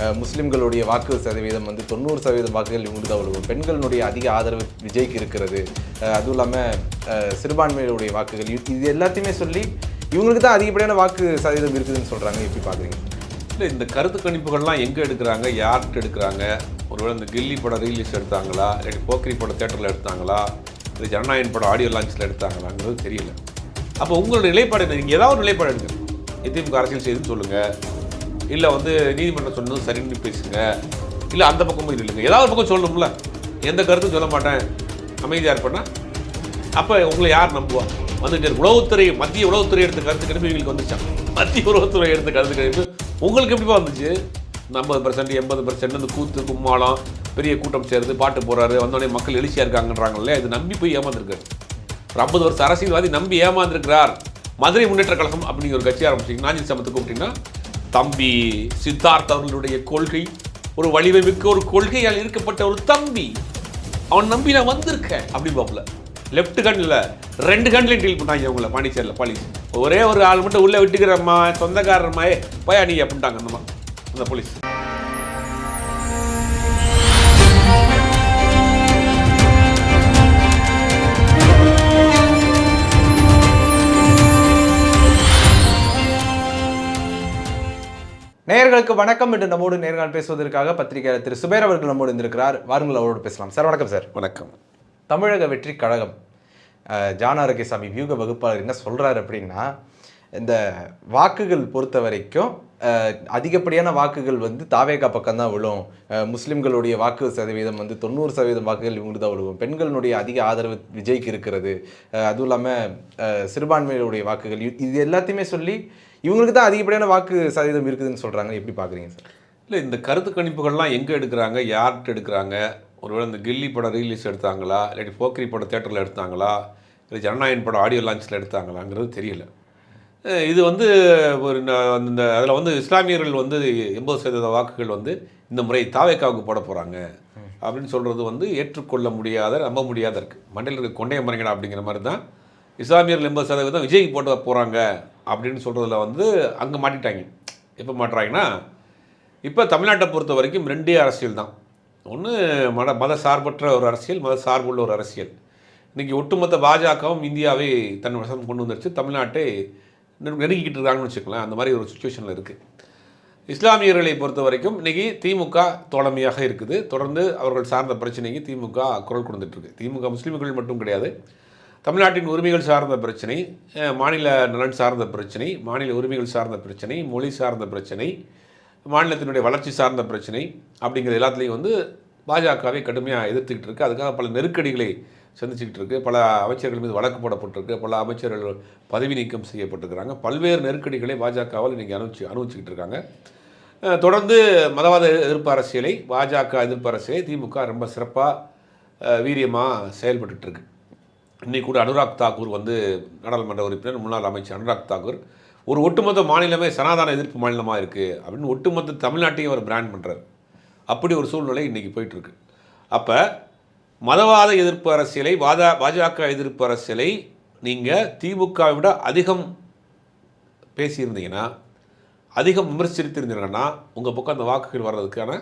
முஸ்லீம்களுடைய முஸ்லிம்களுடைய வாக்கு சதவீதம் வந்து தொண்ணூறு சதவீதம் வாக்குகள் இவங்களுக்கு தான் விழுகும் பெண்களுடைய அதிக ஆதரவு விஜய்க்கு இருக்கிறது. அதுவும் இல்லாமல் சிறுபான்மையினுடைய வாக்குகள் இது இது எல்லாத்தையுமே சொல்லி இவங்களுக்கு தான் அதிகப்படியான வாக்கு சதவீதம் இருக்குதுன்னு சொல்கிறாங்க எப்படி பார்க்குறீங்க இல்லை இந்த கருத்து கணிப்புகள்லாம் எங்கே எடுக்கிறாங்க? யார்கிட்ட எடுக்கிறாங்க? ஒருவேளை இந்த கில்லி படம் ரீலீஸ் எடுத்தாங்களா? இல்லாட்டி போக்கிரி படம் தேட்டரில் எடுத்தாங்களா? இல்லை ஜனநாயகன் படம் ஆடியோ லான்ச்சில் எடுத்தாங்களாங்கிறது தெரியல. அப்போ உங்களோட நிலைப்பாடு நீங்கள் ஏதாவது ஒரு நிலைப்பாடு எடுக்கணும் எதிமுக அரசியல் செய்துன்னு சொல்லுங்கள் இல்லை வந்து நீதிமன்றம் சொன்னது சரின்னு பேசுங்க. இல்லை அந்த பக்கமும் இது இல்லைங்க. ஏதாவது ஒரு பக்கம் சொல்லணும்ல. எந்த கருத்தும் சொல்ல மாட்டேன். அமைதியாக இருப்பேன்னா அப்போ உங்களை யார் நம்புவா? வந்துட்டு உளவுத்துறை மத்திய உளவுத்துறை எடுத்த கருத்து கணிப்பு இவங்களுக்கு வந்துச்சான் மத்திய உளவுத்துறை எடுத்த கருத்து கணிப்பு உங்களுக்கு எப்படிப்பா வந்துச்சு? ஐம்பது பர்சன்ட் எண்பது பர்சன்ட் இந்த கூத்து கும்மாளம் பெரிய கூட்டம் சேருது பாட்டு போகிறாரு வந்தோடனே மக்கள் எழுச்சியாக இருக்காங்கன்றாங்கல்ல இது நம்பி போய் ஏமாந்துருக்காரு ஒரு ஐம்பது வருஷம் அரசியல்வாதி நம்பி ஏமாந்துருக்கிறார். மதுரை முன்னேற்ற கழகம் அப்படிங்கிற ஒரு கட்சி ஆரம்பிச்சிங்க நாஞ்சில் சமத்துக்கு அப்படின்னா தம்பி சித்தார்த் அவர்களுடைய கொள்கை ஒரு வலிமை ஒரு கொள்கையால் இருக்கப்பட்ட ஒரு தம்பி அவன் நம்பி நான் வந்திருக்கேன் அப்படி பாப்புல லெஃப்ட் கண்ணில் ரெண்டு கண்ணில் டீல் பண்ணாங்க அவங்கள பாண்டிச்சேரியில் போலீஸ் ஒரே ஒரு ஆள் மட்டும் உள்ளே விட்டுக்கிறம்மா சொந்தக்காரம்மா போயா நீ அப்படின்ட்டாங்க அந்தம்மா அந்த போலீஸ் நேயர்களுக்கு வணக்கம் என்று நம்மோடு நேர்காணல் பேசுவதற்காக பத்திரிகையாளர் திரு சுபேர் அவர்கள் நம்மோடு இருந்திருக்கிறார். வாருங்கள் அவரோடு பேசலாம். சார் வணக்கம் சார். வணக்கம். தமிழக வெற்றி கழகம் ஜான ஆரோக்கியசாமி வியூக வகுப்பாளர் என்ன சொல்றாரு அப்படின்னா இந்த வாக்குகள் பொறுத்த வரைக்கும் அதிகப்படியான வாக்குகள் வந்து தாவேகா பக்கம் தான் விழும். முஸ்லிம்களுடைய வாக்கு சதவீதம் வந்து தொண்ணூறு சதவீதம் வாக்குகள் இவங்களுக்கு தான் விழுகும். பெண்களுடைய அதிக ஆதரவு விஜய்க்கு இருக்கிறது. அதுவும் இல்லாமல் சிறுபான்மையினுடைய வாக்குகள் இது எல்லாத்தையுமே சொல்லி இவங்களுக்கு தான் அதிகப்படியான வாக்கு சதவீதம் இருக்குதுன்னு சொல்கிறாங்க எப்படி பார்க்குறீங்க சார்? இல்லை இந்த கருத்து கணிப்புகள்லாம் எங்கே எடுக்கிறாங்க? யார்கிட்ட எடுக்கிறாங்க? ஒருவேளை இந்த கில்லி படம் ரீலீஸ் எடுத்தாங்களா? இல்லாட்டி போக்கிரி படம் தேட்டரில் எடுத்தாங்களா? இல்லை ஜனநாயகன் படம் ஆடியோ லான்ச்சில் எடுத்தாங்களாங்கிறது தெரியல. இது வந்து ஒரு அந்த இந்த அதில் வந்து இஸ்லாமியர்கள் வந்து எண்பது சதவீத வாக்குகள் வந்து இந்த முறை தாவேக்காவுக்கு போட போகிறாங்க அப்படின்னு சொல்கிறது வந்து ஏற்றுக்கொள்ள முடியாத நம்ப முடியாத இருக்குது மண்டையில் இருக்க கொண்டைய மறைங்கடா அப்படிங்கிற மாதிரி தான் இஸ்லாமியர்கள் எண்பது சதவீதம் விஜய்க்கு போட்டு போகிறாங்க அப்படின்னு சொல்கிறதுல வந்து அங்கே மாட்டிட்டாங்க. எப்போ மாட்டுறாங்கன்னா இப்போ தமிழ்நாட்டை பொறுத்த வரைக்கும் ரெண்டே அரசியல் தான். ஒன்று மத மத சார்பற்ற ஒரு அரசியல் மத சார்புள்ள ஒரு அரசியல். இன்றைக்கி ஒட்டுமொத்த பாஜகவும் இந்தியாவை தன் வசம் கொண்டு வந்துருச்சு. தமிழ்நாட்டை நெருங்கிக்கிட்டு இருக்காங்கன்னு வச்சுக்கலாம் அந்த மாதிரி ஒரு சுச்சுவேஷனில் இருக்குது இஸ்லாமியர்களை பொறுத்த வரைக்கும் இன்றைக்கி திமுக தோழமையாக இருக்குது. தொடர்ந்து அவர்கள் சார்ந்த பிரச்சனைக்கு திமுக குரல் கொடுத்துட்ருக்கு திமுக முஸ்லீம்கள் மட்டும் கிடையாது. தமிழ்நாட்டின் உரிமைகள் சார்ந்த பிரச்சனை மாநில நலன் சார்ந்த பிரச்சனை மாநில உரிமைகள் சார்ந்த பிரச்சனை மொழி சார்ந்த பிரச்சனை மாநிலத்தினுடைய வளர்ச்சி சார்ந்த பிரச்சனை அப்படிங்கிற எல்லாத்துலேயும் வந்து பாஜகவை கடுமையாக எதிர்த்துக்கிட்டு இருக்குது அதுக்காக பல நெருக்கடிகளை சந்திச்சுக்கிட்டு இருக்குது பல அமைச்சர்கள் மீது வழக்கு போடப்பட்டிருக்கு. பல அமைச்சர்கள் பதவி நீக்கம் செய்யப்பட்டிருக்கிறாங்க. பல்வேறு நெருக்கடிகளை பாஜகவால் இன்றைக்கி அனுபவிச்சு அனுபவிச்சுக்கிட்டு இருக்காங்க. தொடர்ந்து மதவாத எதிர்ப்பு அரசியலை பாஜக எதிர்ப்பு அரசியலை திமுக ரொம்ப சிறப்பாக வீரியமாக செயல்பட்டுருக்கு இன்னைக்கு கூட அனுராக் தாக்கூர் வந்து நாடாளுமன்ற உறுப்பினர் முன்னாள் அமைச்சர் அனுராக் தாக்கூர் ஒரு ஒட்டுமொத்த மாநிலமே சனாதன எதிர்ப்பு மாநிலமாக இருக்குது அப்படின்னு ஒட்டுமொத்த தமிழ்நாட்டையும் அவர் பிராண்ட் பண்ணுறாரு அப்படி ஒரு சூழ்நிலை இன்றைக்கி போயிட்டுருக்கு. அப்போ மதவாத எதிர்ப்பு அரசியலை வாதா பாஜக எதிர்ப்பு அரசியலை நீங்கள் திமுகவை விட அதிகம் பேசியிருந்தீங்கன்னா அதிகம் விமர்சித்திருந்தீங்கன்னா உங்கள் பக்கம் அந்த வாக்குகள் வர்றதுக்கான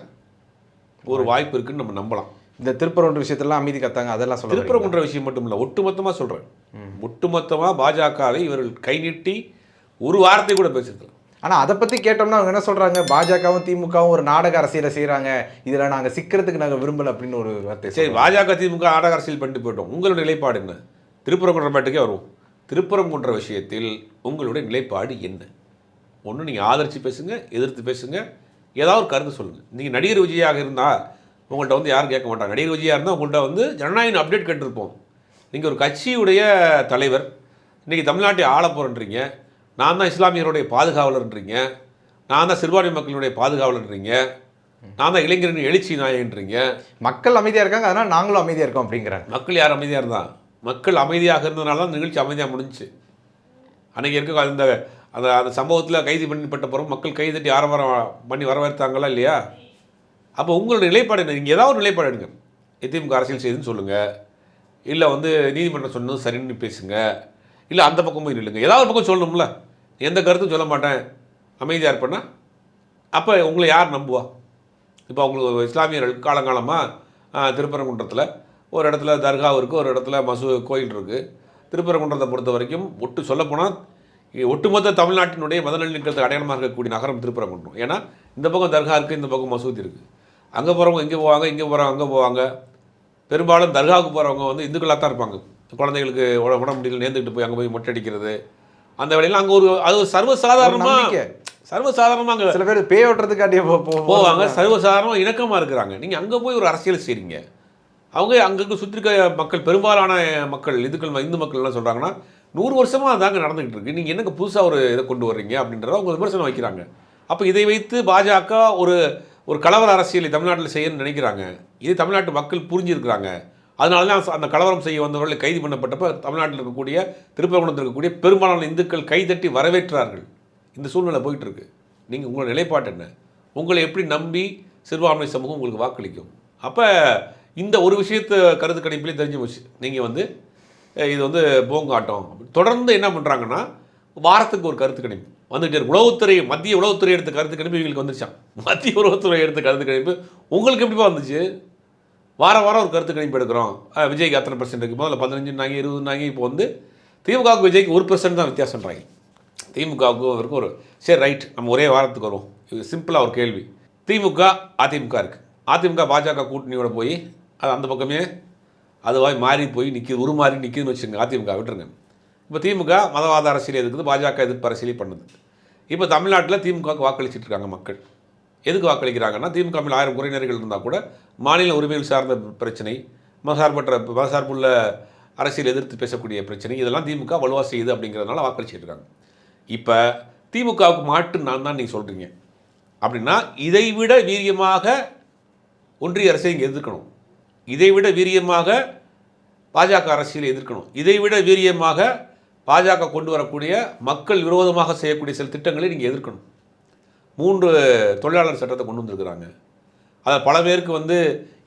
ஒரு வாய்ப்பு இருக்குன்னு நம்ம நம்பலாம். இந்த திருப்பரங்குன்ற விஷயத்தெல்லாம் அமைதி கத்தாங்க அதெல்லாம் சொல்ல திருப்பரங்குன்ற விஷயம் மட்டும் இல்லை ஒட்டுமொத்தமாக சொல்கிறேன் ஒட்டுமொத்தமாக பாஜகவை இவர்கள் கை நீட்டி ஒரு வார்த்தை கூட பேசுறது ஆனா அதை பத்தி கேட்டோம்னா அவங்க என்ன சொல்றாங்க? பாஜகவும் திமுகவும் ஒரு நாடக அரசியலை செய்றாங்க. இதுல நாங்க சிக்கிறதுக்கு நாங்க விரும்பல அப்படின்னு ஒரு வார்த்தை சரி பாஜக திமுக நாடக அரசியல் பண்ணிட்டு போயிட்டோம். உங்களுடைய நிலைப்பாடு என்ன? திருப்பரங்குன்ற மேட்டுக்கே வருவோம். திருப்பரங்குன்ற விஷயத்தில் உங்களுடைய நிலைப்பாடு என்ன? ஒன்று நீங்கள் ஆதரித்து பேசுங்க எதிர்த்து பேசுங்க. ஏதாவது ஒரு கருத்து சொல்லுங்கள் நீங்கள் நடிகர் விஜயாக இருந்தால் உங்கள்கிட்ட வந்து யாரும் கேட்க மாட்டாங்க. நடிகர் விஜயாக இருந்தால் உங்கள்கிட்ட வந்து ஜனநாயகம் அப்டேட் கேட்டிருப்போம். நீங்கள் ஒரு கட்சியுடைய தலைவர் இன்றைக்கி தமிழ்நாட்டை ஆள போகிறன்றீங்க நான் தான் இஸ்லாமியருடைய பாதுகாவலர்ன்றீங்க. நான் தான் சிறுபான்மை மக்களுடைய பாதுகாவலர்ன்றீங்க. நான் தான் இளைஞரின் எழுச்சி நாயகன்றீங்க. மக்கள் அமைதியா இருக்காங்க அதனால நாங்களும் அமைதியா இருக்கோம் அப்படிங்கிறாங்க. மக்கள் யார் அமைதியாக இருந்தான் மக்கள் அமைதியாக இருந்ததுனால தான் நிகழ்ச்சி அமைதியாக முடிஞ்சுச்சு அன்றைக்கி இருக்க அந்த அந்த அந்த சம்பவத்தில் கைது பண்ணப்பட்ட பிறகு மக்கள் கை தட்டி ஆரவாரம் பண்ணி வரவேற்றாங்களா இல்லையா? அப்போ உங்களோட நிலைப்பாடு என்ன? நீங்கள் ஏதாவது ஒரு நிலைப்பாடு எடுங்க. அதிமுக அரசியல் செய்துன்னு சொல்லுங்கள் இல்லை வந்து நீதிமன்றம் சொன்னது சரின்னு பேசுங்க. இல்லை அந்த பக்கமும் இல்லைங்க ஏதாவது ஒரு பக்கம் சொல்லணும்ல. எந்த கருத்தும் சொல்ல மாட்டேன். அமைதியாக இருப்பேன்னா அப்போ உங்களை யார் நம்புவா? இப்போ அவங்களுக்கு இஸ்லாமியர்கள் காலங்காலமாக திருப்பரங்குன்றத்தில் ஒரு இடத்துல தர்கா இருக்குது ஒரு இடத்துல மசூ கோயில் இருக்குது திருப்பரங்குன்றத்தை பொறுத்த வரைக்கும் ஒட்டு சொல்லப்போனால் ஒட்டுமொத்த தமிழ்நாட்டினுடைய மதநிலை நிற்கிறது அடையாளமாக இருக்கக்கூடிய நகரம் திருப்பரங்குன்றம். ஏன்னா இந்த பக்கம் தர்கா இருக்குது இந்த பக்கம் மசூதி இருக்குது அங்கே போகிறவங்க இங்கே போவாங்க இங்கே போகிறவங்க அங்கே போவாங்க. பெரும்பாலும் தர்காவுக்கு போகிறவங்க வந்து இந்துக்களாக தான் இருப்பாங்க. குழந்தைகளுக்கு உட- உடம்பு முடியல நேர்ந்துக்கிட்டு போய் அங்கே போய் மொட்டை அடிக்கிறது. அந்த வேலையெல்லாம் அங்கே ஒரு அது சர்வசாதாரணமாக. சர்வசாதாரணமாக அங்கே சில பேர் பேய் ஓட்டுறதுக்காட்டியே போவாங்க. சர்வசாதாரணமாக இணக்கமாக இருக்கிறாங்க. நீங்கள் அங்கே போய் ஒரு அரசியல் செய்கிறீங்க அவங்க அங்கங்கே சுற்றி இருக்க மக்கள் பெரும்பாலான மக்கள் இதுக்கள் இந்து மக்கள் என்ன சொல்கிறாங்கன்னா நூறு வருஷமாக அதாங்க நடந்துகிட்டு இருக்கு. நீங்கள் என்னங்க புதுசாக ஒரு இதை கொண்டு வர்றீங்க அப்படின்றத அவங்க விமர்சனம் வைக்கிறாங்க. அப்போ இதை வைத்து பாஜக ஒரு ஒரு கலவர அரசியலை தமிழ்நாட்டில் செய்யணும்னு நினைக்கிறாங்க. இது தமிழ்நாட்டு மக்கள் புரிஞ்சிருக்கிறாங்க. அதனால தான் அந்த கலவரம் செய்ய வந்தவர்களை கைது பண்ணப்பட்டப்போ தமிழ்நாட்டில் இருக்கக்கூடிய திருப்பரங்குன்றத்தில் இருக்கக்கூடிய பெரும்பாலான இந்துக்கள் கைதட்டி வரவேற்றார்கள். இந்த சூழ்நிலை போயிட்டு இருக்கு நீங்கள் உங்களோட நிலைப்பாடு என்ன? உங்களை எப்படி நம்பி சிறுபான்மை சமூகம் உங்களுக்கு வாக்களிக்கும்? அப்போ இந்த ஒரு விஷயத்தை கருத்து கணிப்பிலே தெரிஞ்சு போச்சு. நீங்கள் வந்து இது வந்து போங்காட்டம். தொடர்ந்து என்ன பண்ணுறாங்கன்னா வாரத்துக்கு ஒரு கருத்து கணிப்பு. வந்துட்டு உளவுத்துறை மத்திய உளவுத்துறை எடுத்த கருத்து கணிப்பு இவங்களுக்கு வந்துருச்சான் மத்திய உளவுத்துறை எடுத்த கருத்து கணிப்பு உங்களுக்கு எப்படிப்பா வந்துச்சு? வாரம் வாரம் ஒரு கருத்து கணிப்பு எடுக்கிறோம். விஜய்க்கு அத்தனை பர்சன்ட் இருக்குது முதல்ல பதினஞ்சுனாங்க இருபதுனாங்க இப்போ வந்து திமுகவுக்கு விஜய்க்கு ஒரு பர்சன்ட் தான் வித்தியாசம்ன்றாங்க திமுகவுக்கு அவருக்கு ஒரு சரி ரைட் நம்ம ஒரே வாரத்துக்கு வருவோம். இது சிம்பிளாக ஒரு கேள்வி. திமுக அதிமுக இருக்குது அதிமுக பாஜக கூட்டணியோட போய் அது அந்த பக்கமே அதுவாய் மாறி போய் நிற்கிது உருமாறி நிற்கிதுன்னு வச்சுங்க அதிமுக விட்டுருங்க. இப்போ திமுக மதவாத அரசியல் எதுக்குது? பாஜக எதிர்ப்பு அரசியலே பண்ணுது? இப்போ தமிழ்நாட்டில் திமுகவுக்கு வாக்களிச்சிட்டு இருக்காங்க மக்கள். எதுக்கு வாக்களிக்கிறாங்கன்னா திமுக மேல் ஆயிரம் குறைநர்கள் இருந்தால் கூட மாநில உரிமைகள் சார்ந்த பிரச்சனை மதசார்பற்ற மதசார்புள்ள அரசியல் எதிர்த்து பேசக்கூடிய பிரச்சனை இதெல்லாம் திமுக வலுவாக செய்யுது அப்படிங்கிறதுனால வாக்களிச்சிட்டு இருக்காங்க இப்போ திமுகவுக்கு மாட்டு நான் தான் நீங்கள் சொல்கிறீங்க அப்படின்னா இதைவிட வீரியமாக ஒன்றிய அரசை இங்கே எதிர்க்கணும். இதைவிட வீரியமாக பாஜக அரசியலை எதிர்க்கணும். இதைவிட வீரியமாக பாஜக கொண்டு வரக்கூடிய மக்கள் விரோதமாக செய்யக்கூடிய சில திட்டங்களை நீங்கள் எதிர்க்கணும். மூன்று தொழிலாளர் சட்டத்தை கொண்டு வந்திருக்கிறாங்க. அதில் பல பேருக்கு வந்து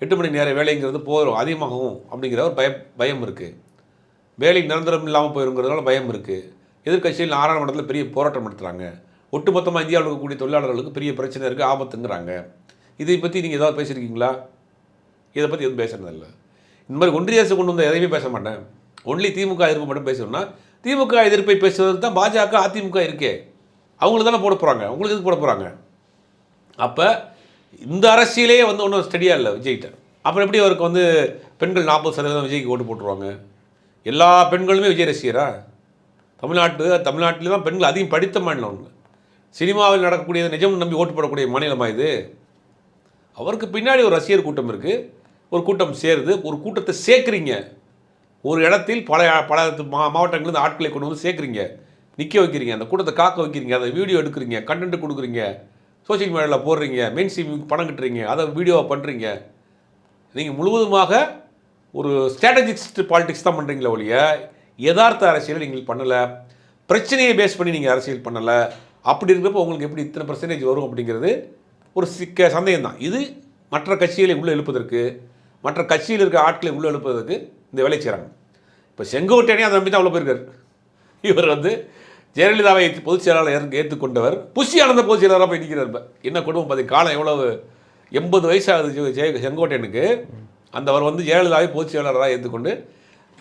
எட்டு மணி நேர வேலைங்கிறது போதும் அதிகமாகும் அப்படிங்கிற ஒரு பயம் பயம் இருக்குது வேலை நிரந்தரம் இல்லாமல் போயிருங்கிறதுனால பயம் இருக்குது எதிர்க்கட்சியில் நாராயணமண்டலத்தில் பெரிய போராட்டம் நடத்துகிறாங்க ஒட்டுமொத்தமாக இந்தியாவில் இருக்கக்கூடிய தொழிலாளர்களுக்கு பெரிய பிரச்சனை இருக்குது ஆபத்துங்கிறாங்க. இதை பற்றி நீங்கள் ஏதாவது பேசியிருக்கீங்களா? இதை பற்றி எதுவும் பேசுறதில்ல இந்த மாதிரி ஒன்றிய அரசு கொண்டு வந்த எதையுமே பேச மாட்டேன். ஒன்லி திமுக எதிர்ப்பு மட்டும் பேசணும்னா திமுக எதிர்ப்பை பேசுவதற்கு தான் பாஜக அதிமுக இருக்கே. அவங்களுக்கு தானே போட போகிறாங்க உங்களுக்கு எதுக்கு போட போகிறாங்க அப்போ இந்த அரசியலே வந்து ஒன்றும் ஸ்டடியாக இல்லை விஜய்கிட்ட. அப்புறம் எப்படி அவருக்கு வந்து பெண்கள் நாற்பது சதவீதம் விஜய்க்கு ஓட்டு போட்டுருவாங்க? எல்லா பெண்களுமே விஜய் ரசிகரா? தமிழ்நாட்டு தமிழ்நாட்டில் தான் பெண்கள் அதிகம் படித்த மாநிலம் அவங்க. சினிமாவில் நடக்கக்கூடிய நிஜம் நம்பி ஓட்டு போடக்கூடிய மாநிலமாக இது? அவருக்கு பின்னாடி ஒரு ரசிகர் கூட்டம் இருக்குது ஒரு கூட்டம் சேருது. ஒரு கூட்டத்தை சேர்க்குறீங்க. ஒரு இடத்தில் பல பல மா மாவட்டங்கள்லேருந்து ஆட்களை கொண்டு வந்து சேர்க்குறீங்க. நிற்க வைக்கிறீங்க. அந்த கூட்டத்தை காக்க வைக்கிறீங்க. அதை வீடியோ எடுக்கிறீங்க. கண்டென்ட் கொடுக்குறீங்க. சோஷியல் மீடியாவில் போடுறீங்க. மெயின் ஸ்ட்ரீமுக்கு பணம் கட்டுறீங்க. அதை வீடியோவை பண்ணுறீங்க நீங்கள் முழுவதுமாக ஒரு ஸ்ட்ராட்டஜிஸ்ட் பாலிடிக்ஸ் தான் பண்ணுறீங்களே ஒழிய யதார்த்த அரசியலை நீங்கள் பண்ணலை. பிரச்சனையை பேஸ் பண்ணி நீங்கள் அரசியல் பண்ணலை. அப்படி இருக்கிறப்ப உங்களுக்கு எப்படி இத்தனை பர்சன்டேஜ் வரும் அப்படிங்கிறது ஒரு சிக்க சந்தேகம் தான் இது மற்ற கட்சிகளை உள்ளே எழுப்பதற்கு மற்ற கட்சியில் இருக்க ஆட்களை உள்ளே எழுப்பதற்கு இந்த வேலை செய்கிறாங்க இப்போ செங்கோட்டையனே அதை நம்பி தான் உள்ள போயிருக்காரு இவர் வந்து ஜெயலலிதாவை பொதுச் செயலாளர் ஏற்றுக்கொண்டவர். புஷி ஆனந்த பொதுச் செயலாளராக போய் நிற்கிறார் இப்போ. என்ன குடும்பம் பார்த்தி காலம் எவ்வளவு? எண்பது வயசாகுது ஜெய- செங்கோட்டையனுக்கு. அந்த அவர் வந்து ஜெயலலிதாவை பொதுச் செயலாளராக ஏற்றுக்கொண்டு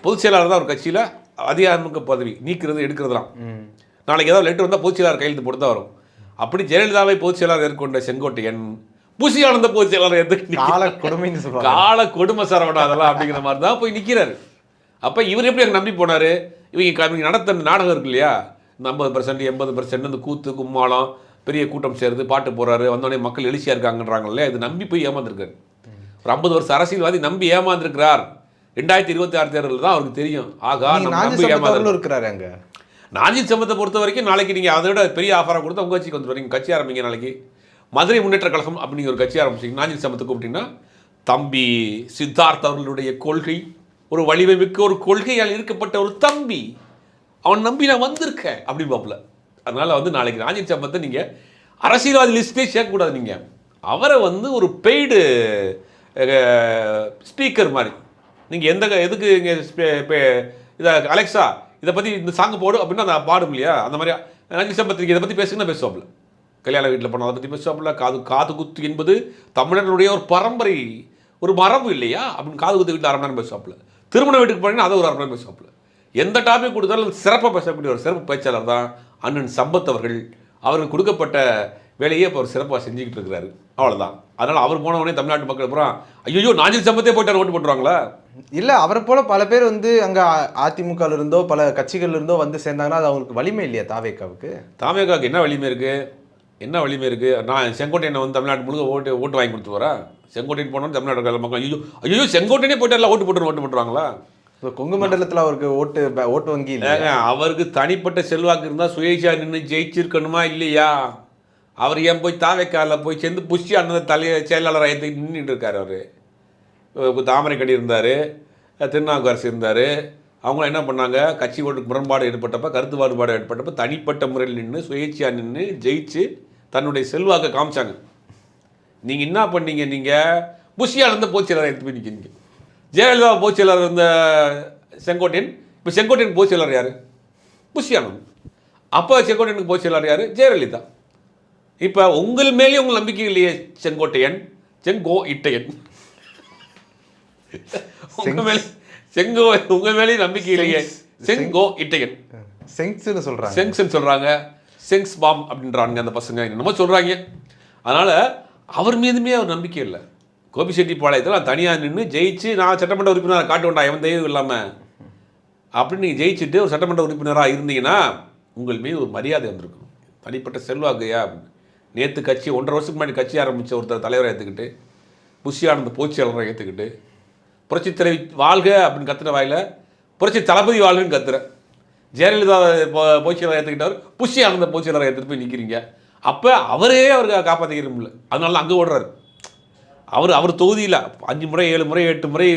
பொதுச் செயலாளர் தான் ஒரு கட்சியில் அதிகாரமிக்க பதவி நீக்கிறது எடுக்கிறதுலாம். நாளைக்கு ஏதாவது லெட்டர் வந்தால் பொதுச் செயலாளர் கையெழுத்து போட்டு தான் வரும். அப்படி ஜெயலலிதாவை பொதுச் செயலாளர் ஏற்கொண்ட செங்கோட்டையன் புஷி ஆனந்த பொதுச் செயலாளர் ஏற்று கால கொடுமைன்னு சொல்லுவாங்க. கால கொடுமை சரவணா அதெல்லாம் அப்படிங்கிற மாதிரி தான் போய் நிற்கிறாரு அப்போ இவர் எப்படி அங்கே நம்பி போனார்? இவங்க இவங்க நடத்த நாடகம் இருக்கு இல்லையா? இந்த ஐம்பது பர்சன்ட் எண்பது பர்சன்ட் இந்த கூத்து கும்மாளம் பெரிய கூட்டம் சேருது பாட்டு போடுறாரு. வந்தோடனே மக்கள் எழுச்சியாக இருக்காங்கன்றாங்கல்ல இது நம்பி போய் ஏமாந்துருக்காரு. ஒரு ஐம்பது வருஷம் அரசியல்வாதி நம்பி ஏமாந்துருக்கிறார். ரெண்டாயிரத்தி இருபத்தி ஆறு தேர்தலில் தான் அவருக்கு தெரியும். ஆகா நாஞ்சி நம்பி ஏமாந்து இருக்கிறாரு அங்க. நாஞ்சில் சம்பத்தை பொறுத்த வரைக்கும் நாளைக்கு நீங்கள் அதை விட பெரிய ஆஃபராக கொடுத்து உங்கள் கட்சிக்கு வந்து வரீங்க கட்சி ஆரம்பிங்க நாளைக்கு. மதுரை முன்னேற்ற கழகம் அப்படிங்கிற ஒரு கட்சி ஆரம்பிச்சிங்க. நாஞ்சில் சமத்துக்கு அப்படின்னா தம்பி சித்தார்த் அவர்களுடைய கொள்கை ஒரு வலிமைமிக்க ஒரு கொள்கையால் இருக்கப்பட்ட ஒரு தம்பி அவன் நம்பி நான் வந்திருக்கேன் அப்படின்னு பாப்புல அதனால் வந்து நாளைக்கு நாஞ்சில் சம்பத்தை நீங்கள் அரசியல்வாதி லிஸ்ட்டே சேர்க்கக்கூடாது நீங்கள் அவரை வந்து ஒரு பெய்டு ஸ்பீக்கர் மாதிரி. நீங்கள் எந்த க- எதுக்கு இங்கே இதை அலெக்ஸா இதை பற்றி இந்த சாங் போடு அப்படின்னா நான் பாடும் இல்லையா? அந்த மாதிரி அஞ்சு சம்பத்திரிக்கை இதை பற்றி பேசுங்கன்னா பேசுவாப்புல. கல்யாண வீட்டில் பண்ண அதை பற்றி பேசுவாப்புல காது காது குத்து என்பது தமிழர்களுடைய ஒரு பரம்பரை ஒரு மரபு இல்லையா? அப்படின்னு காது குத்து வீட்டில் அரை மணி நேரம் பேசுவாப்புல. திருமண வீட்டுக்கு போனீங்கன்னா அதை ஒரு அரை மணி நேரம் பேசுவாப்புல. எந்த டாபிக் கொடுத்தாலும் சிறப்பாக பேசக்கூடிய ஒரு சிறப்பு பேச்சாளர் தான் அண்ணன் சம்பத் அவர்கள். அவருக்கு கொடுக்கப்பட்ட வேலையை இப்போ அவர் சிறப்பாக செஞ்சுக்கிட்டு இருக்கிறாரு. அவ்வளவுதான். அதனால் அவர் போன உடனே தமிழ்நாட்டு மக்கள் பூரா ஐயோ நாஞ்சில் சம்பத்தே போயிட்டார் ஓட்டு போட்டுருவாங்களா? இல்ல அவரை போல பல பேர் வந்து அங்க அதிமுகல இருந்தோ பல கட்சிகள்ல இருந்தோ வந்து சேர்ந்தாங்கன்னா அது அவங்களுக்கு வலிமை இல்லையா தாவேக்காவுக்கு? தாமேகாவுக்கு என்ன வலிமை இருக்குது என்ன வலிமை இருக்குது நான் செங்கோட்டையனை வந்து தமிழ்நாட்டு முழுக்க ஓட்டு ஓட்டு வாங்கி கொடுத்து வரேன் செங்கோட்டையன் போனோம் தமிழ்நாடு மக்கள் ஐயோ ஐயோ செங்கோட்டையனே போயிட்டு எல்லாம் ஓட்டு போட்டு ஓட்டு போட்டுருவாங்களா? இப்ப கொங்கு மண்டலத்துல அவருக்கு ஓட்டு ஓட்டு வங்கி இல்ல ஏங்க அவருக்கு தனிப்பட்ட செல்வாக்கு இருந்தால் சுயேட்சா நின்று ஜெயிச்சிருக்கணுமா இல்லையா? அவர் ஏன் போய் தாவைக்கால போய் சேர்ந்து புஷி அண்ணன் தலைய செயலாளராக ஏற்றி நின்றுட்டு இருக்காரு அவர். தாமரை கடி இருந்தார் திருநாவுக்கரசு இருந்தார். அவங்க என்ன பண்ணாங்க? கட்சி ஓட்டு முரண்பாடு ஏற்பட்டப்ப கருத்து வேறுபாடு ஏற்பட்டப்ப தனிப்பட்ட முறையில் நின்று சுயேட்சையாக நின்று ஜெயிச்சு தன்னுடைய செல்வாக்கை காமிச்சாங்க. நீங்கள் என்ன பண்ணீங்க? நீங்கள் புஷியால் இருந்த போச்செயலாளர் எடுத்து போய் நிற்கிறீங்க ஜெயலலிதா போச்செயலாளர் இருந்த செங்கோட்டையன் இப்போ செங்கோட்டையன் போச்செயலாளர் யார்? புஷியானந்த் அப்போ செங்கோட்டையனுக்கு போச்செயலாளர் யார்? ஜெயலலிதா. இப்போ உங்கள் மேலேயும் உங்கள் நம்பிக்கை இல்லையே செங்கோட்டையன் செங்கோ இட்டையன். உங்க மேலே செங்கோ உங்க மேலேயும் நம்பிக்கை இல்லையே செங்கோ இட்டையன். செங்ஸ்னு சொல்றாங்க. செங்ஸ்ன்னு சொல்கிறாங்க செங்ஸ் பாம் அப்படின்றாங்க அந்த பசங்க. என்னமோ சொல்கிறாங்க அதனால் அவர் மீதுமே அவர் நம்பிக்கை இல்லை. கோபிச்செட்டிப்பாளையத்தில் நான் தனியாக நின்று ஜெயிச்சு நான் சட்டமன்ற உறுப்பினராக காட்டு வேண்டாம் எவன் தெய்வம் இல்லாமல் அப்படின்னு நீங்கள் ஜெயிச்சுட்டு ஒரு சட்டமன்ற உறுப்பினராக இருந்தீங்கன்னா உங்கள் மீது ஒரு மரியாதை வந்திருக்கும். தனிப்பட்ட செல்வாக்கையா? நேற்று கட்சி ஒன்றரை வருஷத்துக்கு முன்னாடி கட்சி ஆரம்பித்த ஒருத்தர் தலைவரை ஏற்றுக்கிட்டு புஷியானந்த பொதுச்செயலரை ஏற்றுக்கிட்டு புரட்சி தலைவி வாழ்க அப்படின்னு கத்துற வாயில புரட்சி தளபதி வாழ்கன்னு கத்துறேன். ஜெயலலிதா பொ- பொதுச்செயலரை ஏற்றுக்கிட்டவர் புஷி அந்த பொதுச்செயலரை எடுத்துகிட்டு போய் நிற்கிறீங்க அப்போ அவரே அவருக்கு காப்பாற்றிக்க முடியல. அதனால அங்கே ஓடுறாரு. அவர் அவர் தொகுதியில் அஞ்சு முறை ஏழு முறை எட்டு முறை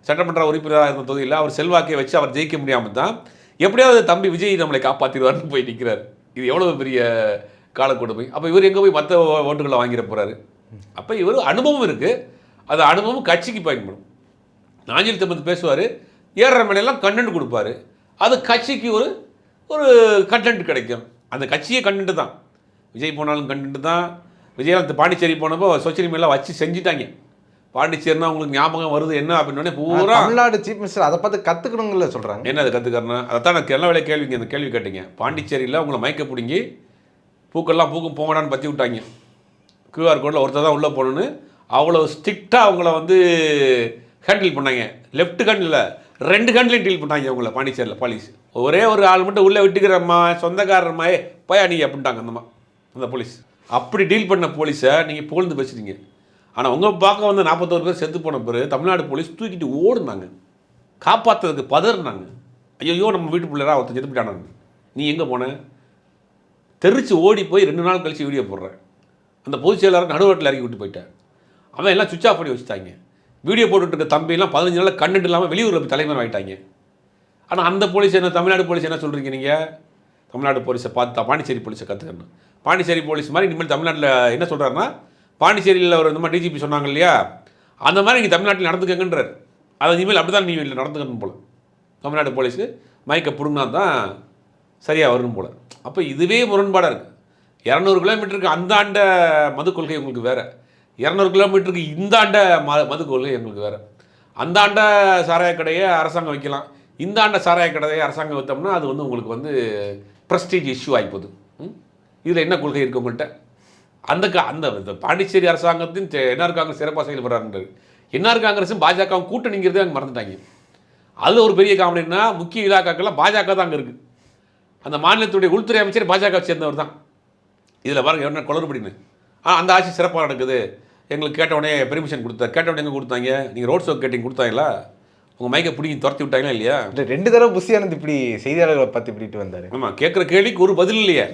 சட்டமன்ற உறுப்பினராக இருந்த தொகுதியில் அவர் செல்வாக்கை வச்சு அவர் ஜெயிக்க முடியாமல் தான் எப்படியாவது தம்பி விஜய் நம்மளை காப்பாற்றிடுவார்னு போய் நிற்கிறார் இது எவ்வளோ பெரிய காலக்கொடுமை. அப்போ இவர் எங்கே போய் மற்ற ஓட்டுகளை வாங்கிட போகிறாரு அப்போ இவர் அனுபவம் இருக்குது அது அனுபவம் கட்சிக்கு பயன்படும். நாஞ்சில் தம்பி பேசுவார். ஏறுற மேலையெல்லாம் கண்டென்ட் கொடுப்பாரு. அது கட்சிக்கு ஒரு ஒரு கண்டென்ட் கிடைக்கும். அந்த கட்சியே கண்டென்ட் தான். விஜய் போனாலும் கண்டென்ட் தான். விஜயகாந்த் பாண்டிச்சேரி போனப்போ சொச்சரி மேலாம் வச்சு செஞ்சுட்டாங்க. பாண்டிச்சேரினா உங்களுக்கு ஞாபகம் வருது என்ன அப்படின்னே பூரா தமிழ்நாடு சீஃப் மினிஸ்டர் அதை பார்த்து கத்துக்கணுங்கல்ல சொல்றாங்க. என்ன அதை கற்றுக்கறனா அதைத்தான் நான் எல்லா வேலை கேள்விங்க அந்த கேள்வி கேட்டீங்க. பாண்டிச்சேரியில் உங்களை மயக்க பிடுங்கி பூக்கெல்லாம் பூக்கும் போங்கடான்னு பற்றி விட்டாங்க. கியூஆர் கோடில் ஒருத்தர் தான் உள்ளே போகணுன்னு அவ்வளோ ஸ்ட்ரிக்டாக அவங்கள வந்து ஹேண்டில் பண்ணாங்க. லெஃப்ட் ஹேண்டில் ரெண்டு கண்ட்லையும் டீல் பண்ணாங்க இவங்கள பாண்டிச்சேரியில் போலீஸ் ஒரே ஒரு ஆள் மட்டும் உள்ளே விட்டுக்கிறம்மா சொந்தக்காரம்மா ஏ போயா நீ அப்படின்ட்டாங்க அந்தம்மா அந்த போலீஸ் அப்படி டீல் பண்ண போலீஸை நீங்கள் புகழ்ந்து பேசுறீங்க. ஆனால் உங்கள் பார்க்க வந்து நாற்பத்தோரு பேர் செத்து போன பிறகு தமிழ்நாடு போலீஸ் தூக்கிட்டு ஓடுனாங்க. காப்பாற்றுறதுக்கு பதறினாங்க. ஐயோ நம்ம வீட்டு பிள்ளைரா ஒருத்தர் செத்து போயிட்டானாங்க நீ எங்கே போன? தெரிச்சு ஓடி போய் ரெண்டு நாள் கழித்து வீடியோ போடுறேன் அந்த பொதுச் செயலாளர் நடுவட்டில் இறக்கி விட்டு போயிட்டேன் அவன் எல்லாம் சுவிச் ஆஃப் பண்ணி வச்சுட்டாங்க. வீடியோ போட்டுட்டு இருக்க பதினஞ்சு நாளில் கண்டென்ட் இல்லாமல் வெளியூரில் போய் தலைவர் ஆகிட்டாங்க ஆனால் அந்த போலீஸ் என்ன தமிழ்நாடு போலீஸ் என்ன சொல்கிறீங்க நீங்கள் தமிழ்நாடு போலீஸை பார்த்து பாண்டிச்சேரி போலீஸை கற்றுக்கணும் பாண்டிச்சேரி போலீஸ் மாதிரி இனிமேல் தமிழ்நாட்டில் என்ன சொல்கிறாருன்னா பாண்டிச்சேரியில் ஒரு இந்த மாதிரி டிஜிபி சொன்னாங்க இல்லையா? அந்த மாதிரி நீங்கள் தமிழ்நாட்டில் நடந்துக்கங்கன்றார். அதை இனிமேல் அப்படி தான் நீ இல்லை நடந்துக்கணும் போல. தமிழ்நாடு போலீஸு மயக்க பிடுங்கினா தான் சரியாக வரும் போல். அப்போ இதுவே முரண்பாடாக இருக்குது இரநூறு கிலோமீட்டருக்கு அந்த ஆண்ட மது கொள்கை உங்களுக்கு வேறு. இரநூறு கிலோமீட்டருக்கு இந்த ஆண்ட ம மது கொள்கை எங்களுக்கு வேறு. அந்த ஆண்ட சாராய கடையை அரசாங்கம் வைக்கலாம். இந்த ஆண்ட சாராய கடையை அரசாங்கம் வைத்தோம்னா அது வந்து உங்களுக்கு வந்து ப்ரெஸ்டீஜ் இஷ்யூ ஆகிப்போகுது இதில் என்ன கொள்கை இருக்குது உங்கள்கிட்ட அந்த அந்த பாண்டிச்சேரி அரசாங்கத்தின் என்ஆர் காங்கிரஸ் சிறப்பாக செயல்படுறாருன்றது என்ஆர் காங்கிரஸும் பாஜக கூட்டணிங்கிறதே அங்கே மறந்துட்டாங்க. அதில் ஒரு பெரிய காமெடினா முக்கிய இலாக்காக்கெல்லாம் பாஜக தான் அங்கே இருக்குது அந்த மாநிலத்துடைய உள்துறை அமைச்சர் பாஜக சேர்ந்தவர் தான். இதில் பாருங்க என்ன குளறுபடின்னு. ஆ அந்த ஆட்சி சிறப்பாக நடக்குது. எங்களுக்கு கேட்ட உடனே பெர்மிஷன் கொடுத்தா கேட்ட உடனே எங்கே கொடுத்தாங்க? நீங்கள் ரோட் ஷோ கேட்டிங் கொடுத்தாங்களா? உங்கள் மைக்கை பிடிங்கி துரத்தி விட்டாங்களா இல்லையா? இல்ல, ரெண்டு தடவை புஷியானந்த் இப்படி செய்தியாளர்களை பத்தி இப்படிட்டு வந்தாரு. ஆமாம் கேட்குற கேள்விக்கு ஒரு பதில் இல்லையே.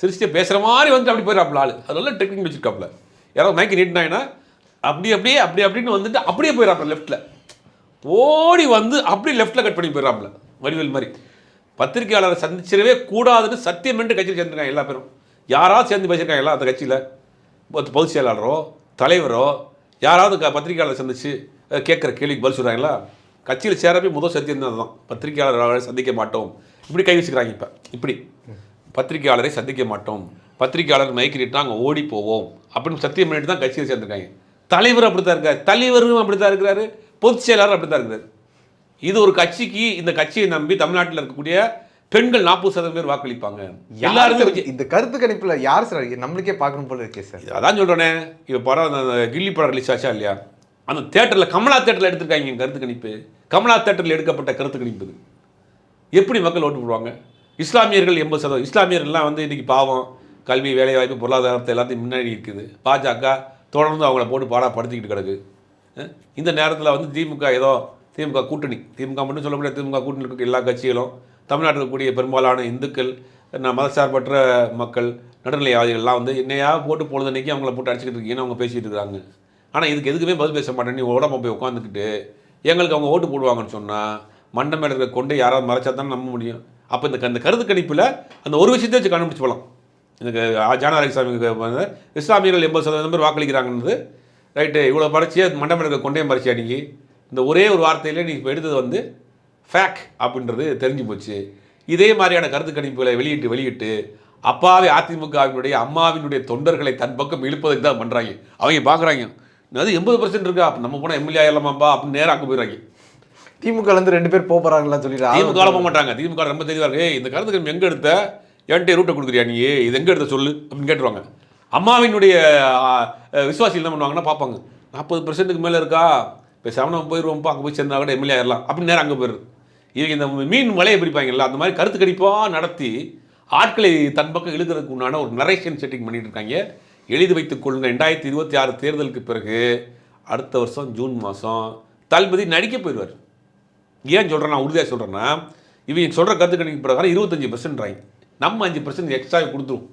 சிரிச்சுட்டு பேசுகிற மாதிரி வந்து அப்படி போயிடாப்புல ஆள். அதெல்லாம் டெக்னிக் வச்சுருக்காப்புல. யாராவது மைக்கு நீட்டினாங்கன்னா அப்படி அப்படியே அப்படி அப்படின்னு வந்துட்டு அப்படியே போயிடறாப்புல லெஃப்ட்டில் ஓடி வந்து அப்படியே லெஃப்ட்டில் கட் பண்ணி போயிடறாப்புல. வடிவேல் மாதிரி. பத்திரிகையாளரை சந்திச்சிடவே கூடாதுன்னு சத்தியமென்று கட்சியில் சேர்ந்துருக்காங்க எல்லா பேரும். யாராவது சேர்ந்து பேசியிருக்காங்க எல்லா அந்த கட்சியில். பொதுச் செயலாளரோ தலைவரோ யாராவது க பத்திரிகையாளரை சந்திச்சு கேட்குற கேள்விக்கு பதில் சொல்கிறாங்களா கட்சியில் சேரவே முதல் சத்தியம் தான்? பத்திரிகையாளரை சந்திக்க மாட்டோம். இப்படி கை வச்சுக்கிறாங்க இப்போ. இப்படி. பத்திரிகையாளரை சந்திக்க மாட்டோம். பத்திரிக்கையாளர் மைக்கிட்டு அங்கே ஓடி போவோம். அப்படின்னு சத்தியம் பண்ணிட்டு தான் கட்சியில் சேர்ந்துருக்காங்க. தலைவர் அப்படி தான் இருக்கார். தலைவரும் அப்படி தான் இருக்கிறாரு. பொதுச் செயலாளர் அப்படி தான் இருக்கிறார். இது ஒரு கட்சிக்கு இந்த கட்சியை நம்பி தமிழ்நாட்டில் இருக்கக்கூடிய பெண்கள் நாற்பது சதவீதம் பேர் வாக்களிப்பாங்க. எல்லாருமே இந்த கருத்து கணிப்புல யார் சார்? நம்மளுக்கே பார்க்கணும் போல இருக்கே சார். அதான் சொல்கிறேனே இப்போ படம் கில்லி படம் ரிலீஸ் ஆச்சா இல்லையா? அந்த தேட்டரில் கமலா தேட்டரில் எடுத்திருக்காங்க கருத்து கணிப்பு. கமலா தேட்டரில் எடுக்கப்பட்ட கருத்து கணிப்பு இது. எப்படி மக்கள் ஓட்டு போடுவாங்க? இஸ்லாமியர்கள் எண்பது சதவீதம் இஸ்லாமியர்கள்லாம் வந்து இன்றைக்கி பாவம் கல்வி வேலைவாய்ப்பு பொருளாதாரத்தை எல்லாத்தையும் முன்னாடி இருக்குது. பாஜக தொடர்ந்து அவங்கள போட்டு பாடா படுத்திக்கிட்டு கிடக்கு. இந்த நேரத்தில் வந்து திமுக ஏதோ திமுக கூட்டணி. திமுக மட்டும் சொல்ல முடியாது திமுக கூட்டணி இருக்க எல்லா கட்சிகளும் தமிழ்நாட்டில் இருக்கக்கூடிய பெரும்பாலான இந்துக்கள் ந- மதசார்பற்ற மக்கள் நடுநிலையாதிகள்லாம் வந்து என்னையா போட்டு பொழுதன்னைக்கு அவங்கள போட்டு அடிச்சுக்கிட்டு இருக்கீங்கன்னு அவங்க பேசிகிட்டு இருக்காங்க ஆனால் இதுக்கு எதுக்குமே பதில் பேச மாட்டேன். நீ உடம்ப போய் உட்காந்துக்கிட்டு எங்களுக்கு அவங்க ஓட்டு போடுவாங்கன்னு சொன்னால் மண்டை மேல இருக்க கொண்டு யாராவது மறைச்சா தான் நம்ப முடியும். அப்போ இந்த அந்த கருத்து கணிப்பில் அந்த ஒரு விஷயத்தை வச்சு கண்டுபிடிச்சு போகலாம் எனக்கு ஜானாரகிசாமிக்கு சாமி இஸ்லாமியர்கள் எண்பது சதவீதம் பேர் வாக்களிக்கிறாங்கன்றது. ரைட்டு இவ்வளோ பறிச்சியே மண்டை மேல இருக்க கொண்டே பறிச்சியா இந்த ஒரே ஒரு வார்த்தையிலே நீ இப்போ எடுத்தது வந்து ஃபேக் அப்படின்றது தெரிஞ்சு போச்சு. இதே மாதிரியான கருத்து கணிப்புகளை வெளியிட்டு வெளியிட்டு அப்பாவி அதிமுகவினுடைய அம்மாவினுடைய தொண்டர்களை தன் பக்கம் இழுப்பதுக்கு தான் பண்ணுறாங்க அவங்க பார்க்குறாங்க அது எண்பது பர்சன்ட் இருக்கா? அப்போ நம்ம போனால் எம்எல்ஏ ஆயிடலாமாப்பா? அப்படின்னு நேராக அங்கே போயிடுறாங்க. திமுக இருந்து ரெண்டு பேர் போப் போறாங்கலாம் சொல்லிட்டு திமுக போக மாட்டாங்க. திமுக ரொம்ப தெளிவாக இருக்கு. "ஏய், இந்த கருத்து கணிப்பு எங்கே எடுத்த? என்கிட்ட ரூட்டை கொடுக்குறியா நீ? இது எங்கே எடுத்த சொல்லு? அப்படின்னு கேட்டுருவாங்க. அம்மாவினுடைய ஆ, விசுவாசி என்ன பண்ணுவாங்கன்னா பார்ப்பாங்க. நாற்பது பர்சன்ட்டுக்கு மேலே இருக்கா? இப்போ செவனம் போயிடுவோம்ப்பா அங்கே போய் சேர்ந்தா கூட எம்எல்ஏ ஆயிடலாம். அப்படின்னு நேரம் அங்கே போயிடுது இவங்க இந்த மீன் மலையை பிடிப்பாங்கல்ல அந்த மாதிரி கருத்து கணிப்பாக நடத்தி ஆட்களை தன் பக்கம் இழுக்கிறதுக்கு உண்டான ஒரு நரேஷன் செட்டிங் பண்ணிட்டு இருக்காங்க எழுதி வைத்துக் கொள்ளுங்க ரெண்டாயிரத்தி இருபத்தி ஆறு தேர்தலுக்கு பிறகு அடுத்த வருஷம் ஜூன் மாதம் தளபதி நடிக்க போயிடுவார். ஏன் சொல்கிறேன் நான் உறுதியாக சொல்கிறேன்னா இவங்க சொல்கிற கருத்து கணிப்பு பிரகாரம் இருபத்தஞ்சி பர்சன்ட்றாங்க நம்ம அஞ்சு பர்சன்ட் எக்ஸ்ட்ரா கொடுத்துரும்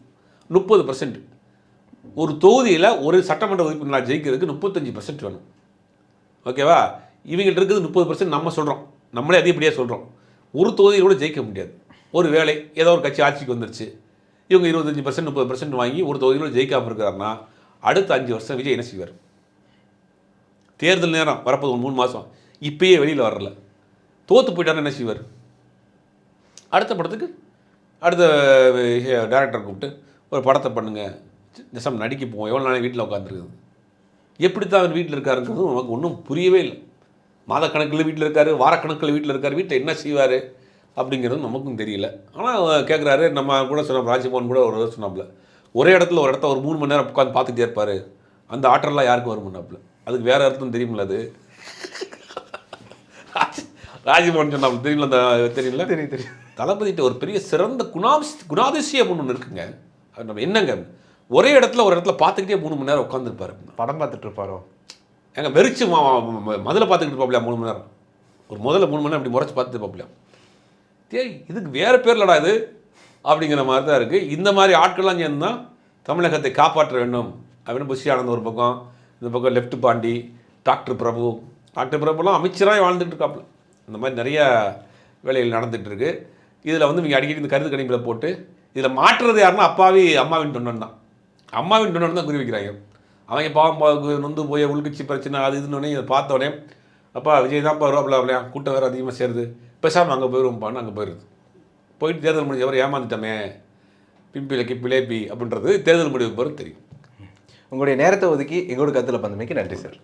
முப்பது பர்சன்ட் ஒரு தொகுதியில் ஒரு சட்டமன்ற உறுப்பினர் ஜெயிக்கிறதுக்கு முப்பத்தஞ்சு பர்சன்ட் வேணும். ஓகேவா இவங்கள்ட்ட இருக்குது முப்பது பர்சன்ட் நம்ம சொல்கிறோம் நம்மளே அதிகப்படியாக சொல்கிறோம் ஒரு தொகுதியில் கூட ஜெயிக்க முடியாது. ஒரு வேலை ஏதோ ஒரு கட்சி ஆட்சிக்கு வந்துருச்சு. இவங்க இருபத்தஞ்சி பர்சன்ட் முப்பது பர்சன்ட் வாங்கி ஒரு தொகுதியில் ஜெயிக்காமல் இருக்கிறாருன்னா அடுத்த அஞ்சு வருஷம் விஜய் என்ன செய்வார்? தேர்தல் நேரம் வரப்போது ஒரு மூணு மாதம் இப்பயே வெளியில் வரல. தோற்று போயிட்டாருன்னா என்ன செய்வார்? அடுத்த படத்துக்கு அடுத்த டேரக்டர் கூப்பிட்டு ஒரு படத்தை பண்ணுங்கள் நிசம் நடிக்க போவோம். எவ்வளோ நாளைக்கு வீட்டில் உட்காந்துருக்குது எப்படி தான் அவர் வீட்டில் இருக்காருங்கிறது நமக்கு ஒன்றும் புரியவே இல்லை. மாதக்கணக்கில் வீட்டில் இருக்காரு வாரக்கணக்கில் வீட்டில் இருக்காரு வீட்டில் என்ன செய்வார் அப்படிங்கிறது நமக்கும் தெரியல. ஆனால் கேட்குறாரு நம்ம கூட சொன்ன ராஜ்மோகன் கூட ஒரு சொன்னாப்புல ஒரே இடத்துல ஒரு இடத்த ஒரு மூணு மணி நேரம் உட்காந்து பார்த்துட்டே இருப்பார். அந்த ஆற்றல்லாம் யாருக்கும் வருமுன்னாப்புல அதுக்கு வேற அர்த்தம் தெரியுமில்ல அது? ராஜ்- ராஜ்மோகன் சொன்னாப்புல தெரியல அந்த தெரியல தெரியும் தெரியும். தளபதிட்ட ஒரு பெரிய சிறந்த குணாதிஸ் குணாதிசயம் ஒன்று இருக்குங்க. அது நம்ம என்னங்க? ஒரே இடத்துல ஒரு இடத்துல பார்த்துக்கிட்டே மூணு மணி நேரம் உட்காந்துருப்பாரு படம் பார்த்துட்டு இருப்பாரோ? எங்க வெறிச்சு முதல்ல பார்த்துக்கிட்டு இருப்பாப்லையா மூணு மணி நேரம்? ஒரு முதல்ல மூணு மணி நேரம் அப்படி முறைச்சு பார்த்துட்டு இருப்பாப்லையா டேய் இதுக்கு வேறு பேர்லடா இது? அப்படிங்கிற மாதிரி தான் இருக்குது இந்த மாதிரி ஆட்கள்லாம் சேர்ந்து தான் தமிழகத்தை காப்பாற்ற வேண்டும். அப்படின்னு புஷி ஆனந்த் ஒரு பக்கம் இந்த பக்கம் left Pandi doctor Prabhu. Doctor பிரபுலாம் அமைச்சராக வாழ்ந்துட்டு இருக்காப்புல. இந்த மாதிரி நிறைய வேலைகள் நடந்துட்டு இருக்குது இதில் வந்து நீங்கள் அடிக்கடி இந்த கருத்து கணிப்பில் போட்டு இதில் மாற்றுறது யாருன்னா அப்பாவி அம்மாவின் தொண்டன் தான். அம்மாவின் தொண்டன் தான் குறி வைக்கிறாங்க. அவங்க பாவம் நொந்து போய் உள்கட்சி பிரச்சனை அது இதுன்னு இதை பார்த்த அப்பா விஜய் தான்ப்பா வருவாப்ல அப்படியா கூட்டம் வேறு அதிகமாக சேருது. பேசாமல் அங்கே போயிடுவோம்ப்பான்னு அங்கே போயிடுது போயிட்டு தேர்தல் முடிஞ்சவர் ஏமாந்துட்டோமே பிம்பிலைக்கு பிளேபி அப்படின்றது தேர்தல் முடிவு பிறகு தெரியும். உங்களுடைய நேரத்தை ஒதுக்கி எங்களோட கருத்தில் பந்தமைக்கு நன்றி சார்.